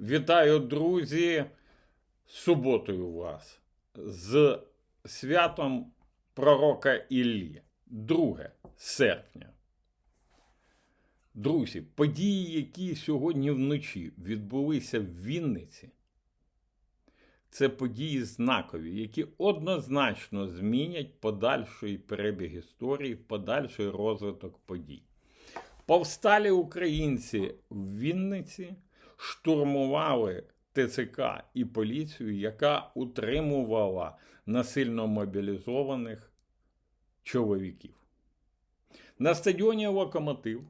Вітаю, друзі, суботою вас, з святом пророка Іллі, 2 серпня. Друзі, події, які сьогодні вночі відбулися в Вінниці, це події знакові, які однозначно змінять подальший перебіг історії, подальший розвиток подій. Повсталі українці в Вінниці штурмували ТЦК і поліцію, яка утримувала насильно мобілізованих чоловіків. На стадіоні Локомотив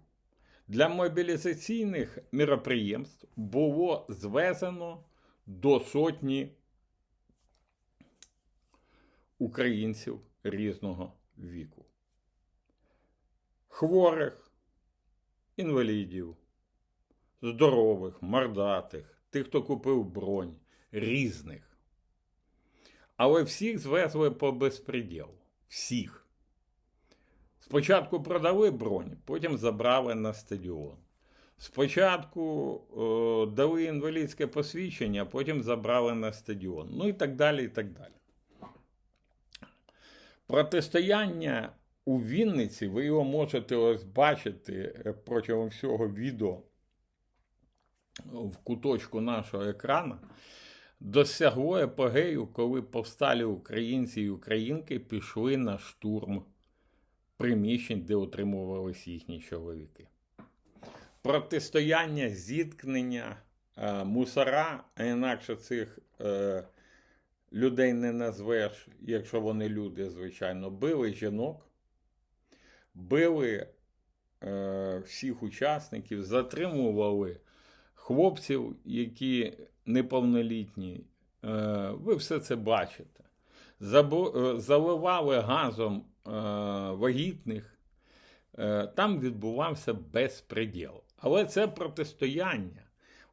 для мобілізаційних міроприємств було звезено до сотні українців різного віку. Хворих, інвалідів, здорових, мордатих, тих, хто купив бронь, різних. Але всіх звезли по безпреділу. Всіх. Спочатку продали бронь, потім забрали на стадіон. Спочатку е, дали інвалідське посвідчення, потім забрали на стадіон. Ну і так далі. і так далі. Протистояння у Вінниці, ви його можете ось бачити е, протягом всього відео в куточку нашого екрану, досягло епогею, коли повсталі українці і українки пішли на штурм приміщень, де утримувалися їхні чоловіки. Протистояння, зіткнення, е, мусора, а інакше цих е, людей не назвеш, якщо вони люди, звичайно, били жінок, били е, всіх учасників, затримували хлопців, які неповнолітні. Е, ви все це бачите. Е, заливали газом е, вагітних. Там відбувався безпреділ. Але це протистояння.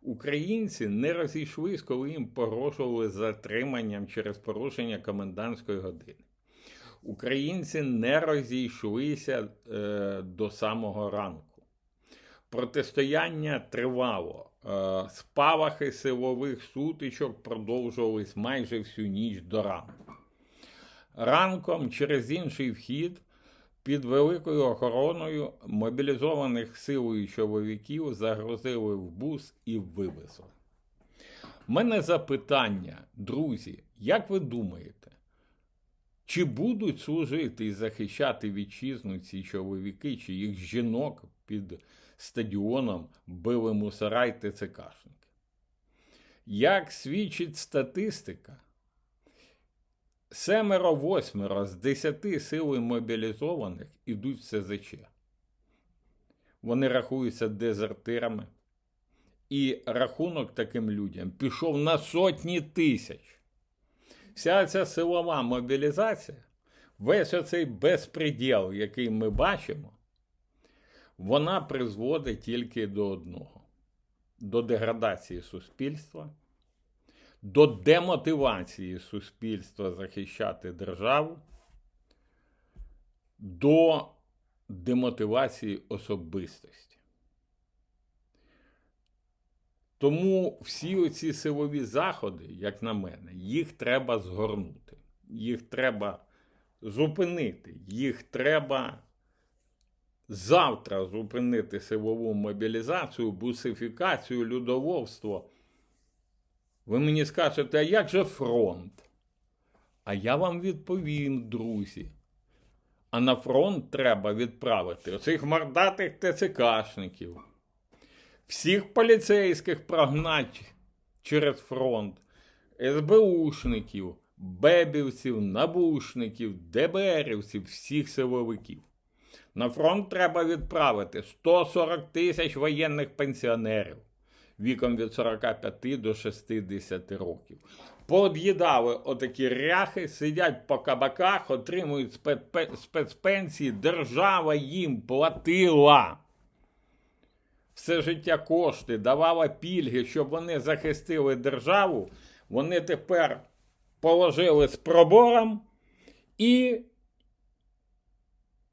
Українці не розійшлись, коли їм погрожували затриманням через порушення комендантської години. Українці не розійшлися е, до самого ранку. Протистояння тривало. Е, спалахи силових сутичок продовжувались майже всю ніч до ранку. Ранком через інший вхід під великою охороною мобілізованих силою чоловіків загрузили в бус і вивезли. У мене запитання, друзі, як ви думаєте, чи будуть служити і захищати вітчизну ці чоловіки, чи їх жінок під стадіоном били мусора й ТЦКшники? Як свідчить статистика, Семеро-восьмеро з десяти сил мобілізованих ідуть в СЗЧ. Вони рахуються дезертирами. І рахунок таким людям пішов на сотні тисяч. Вся ця силова мобілізація, весь оцей безпреділ, який ми бачимо, вона призводить тільки до одного: до деградації суспільства до демотивації суспільства захищати державу, до демотивації особистості. Тому всі оці силові заходи, як на мене, їх треба згорнути, їх треба зупинити, їх треба завтра зупинити силову мобілізацію, бусифікацію, людовольство. Ви мені скажете, а як же фронт? А я вам відповім, друзі. А на фронт треба відправити оцих мордатих ТЦКшників, всіх поліцейських прогнати через фронт, СБУшників, Бебівців, Набушників, ДБРівців, всіх силовиків. На фронт треба відправити 140 тисяч воєнних пенсіонерів віком від 45 до 60 років. Пооб'їдали отакі ряхи, сидять по кабаках, отримують спецпенсії. Держава їм платила. Все життя кошти, давала пільги, щоб вони захистили державу. Вони тепер положили з пробором і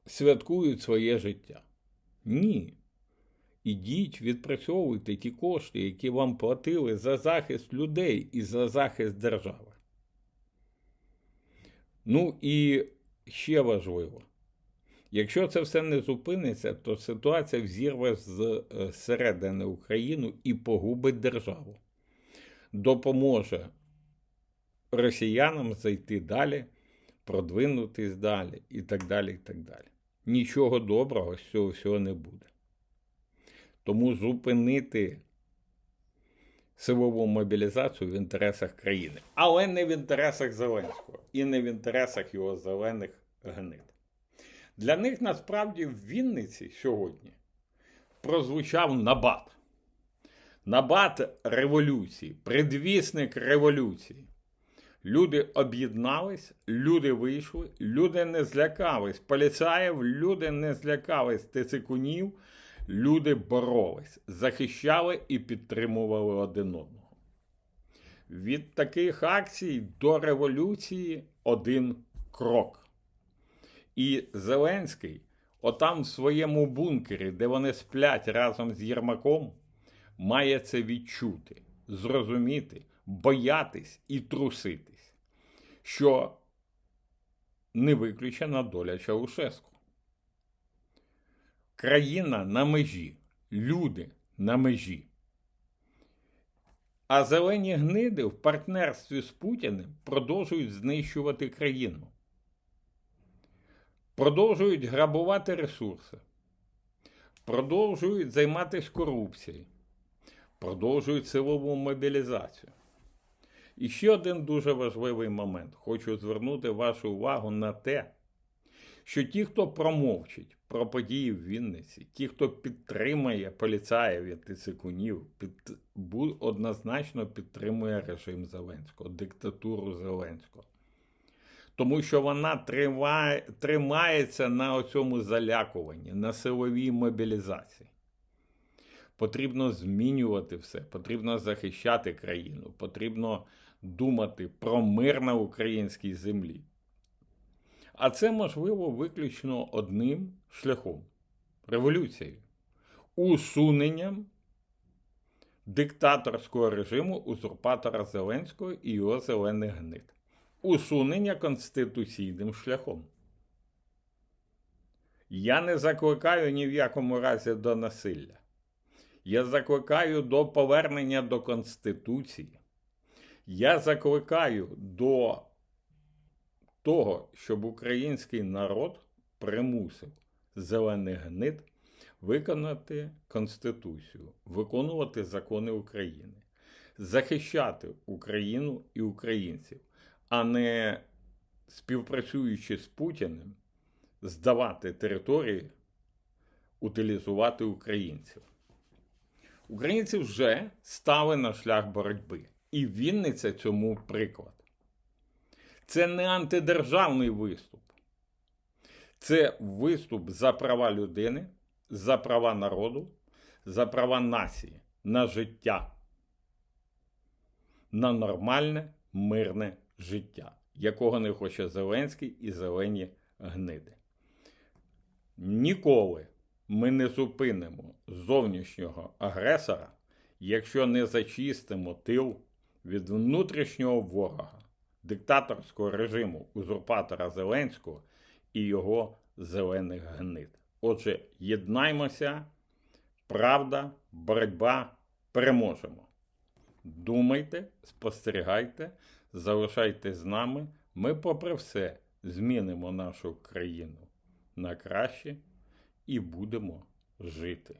святкують своє життя. Ні. ідіть, відпрацьовуйте ті кошти, які вам платили за захист людей і за захист держави. Ну і ще важливо. Якщо це все не зупиниться, то ситуація взірве зсередини Україну і погубить державу. Допоможе росіянам зайти далі, продвинутись далі і так далі. і так далі. Нічого доброго з цього всього не буде. Тому зупинити силову мобілізацію в інтересах країни, але не в інтересах Зеленського і не в інтересах його зелених гнид. Для них насправді в Вінниці сьогодні прозвучав набат. Набат революції, предвісник революції. Люди об'єднались, люди вийшли, люди не злякались поліцаїв, люди не злякались тицикунів, люди боролись, захищали і підтримували один одного. Від таких акцій до революції один крок. І Зеленський, отам в своєму бункері, де вони сплять разом з Єрмаком, має це відчути, зрозуміти, боятись і труситись, що не виключена доля Чаушеску. Країна на межі, люди на межі. А зелені гниди в партнерстві з Путіним продовжують знищувати країну продовжують грабувати ресурси, продовжують займатися корупцією, продовжують силову мобілізацію. І ще один дуже важливий момент. Хочу звернути вашу увагу на те, що ті, хто промовчить про події в Вінниці, ті, хто підтримує поліцаїв і тисикунів, під, однозначно підтримує режим Зеленського, диктатуру Зеленського тому що вона триває, тримається на цьому залякуванні, на силовій мобілізації. Потрібно змінювати все, потрібно захищати країну, потрібно думати про мир на українській землі. А це можливо виключно одним шляхом революцією, усуненням диктаторського режиму узурпатора Зеленського і його зелених гнид усунення конституційним шляхом. Я не закликаю ні в якому разі до насилля. Я закликаю до повернення до Конституції. Я закликаю до того, щоб український народ примусив зелених гнид виконати Конституцію, виконувати закони України, захищати Україну і українців а не співпрацюючи з Путіним, здавати території, утилізувати українців. Українці вже стали на шлях боротьби. І Вінниця цьому приклад. Це не антидержавний виступ. Це виступ за права людини, за права народу, за права нації, на життя, на нормальне, мирне життя, якого не хоче Зеленський і зелені гниди. Ніколи ми не зупинимо зовнішнього агресора, якщо не зачистимо тил від внутрішнього ворога, диктаторського режиму узурпатора Зеленського і його зелених гнид. Отже, єднаймося, правда, боротьба переможемо. Думайте, спостерігайте. Залишайтесь з нами. Ми, попри все, змінимо нашу країну на краще і будемо жити.